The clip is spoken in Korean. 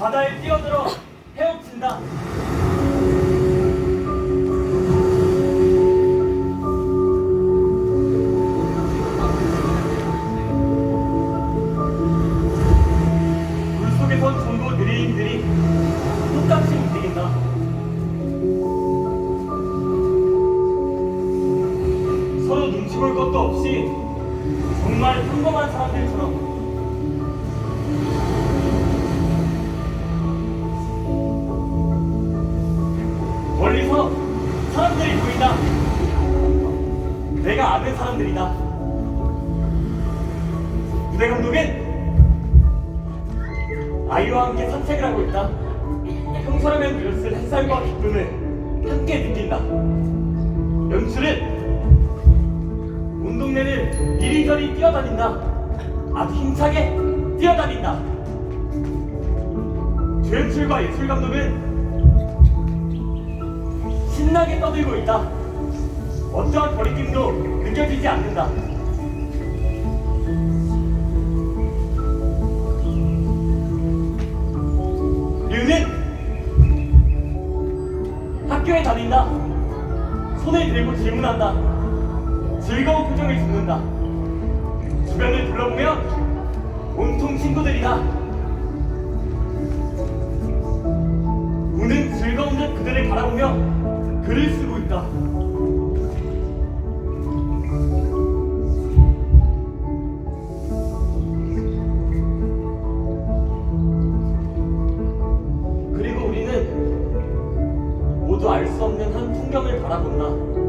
바다에 뛰어들어 헤엄친다. 물속에선 전부 느릿느릿 똑같이 움직인다. 서로 눈치 볼 것도 없이 정말 평범한 사람들처럼 내가 아는 사람들이다. 무대 감독은 아이와 함께 산책을 하고 있다. 평소라면 누렸을 햇살과 기쁨을 함께 느낀다. 연출은 온 동네를 이리저리 뛰어다닌다. 아주 힘차게 뛰어다닌다. 조연출과 예술 감독은 신나게 떠들고 있다. 어떠한 거리낌도 느껴지지 않는다. 류는 학교에 다닌다. 손을 들고 질문한다. 즐거운 표정을 짓는다. 주변을 둘러보면 온통 친구들이다. 우는 즐거운 듯 그들을 바라보며 글을 쓰고 있다. 수 없는 한 풍경을 바라본다.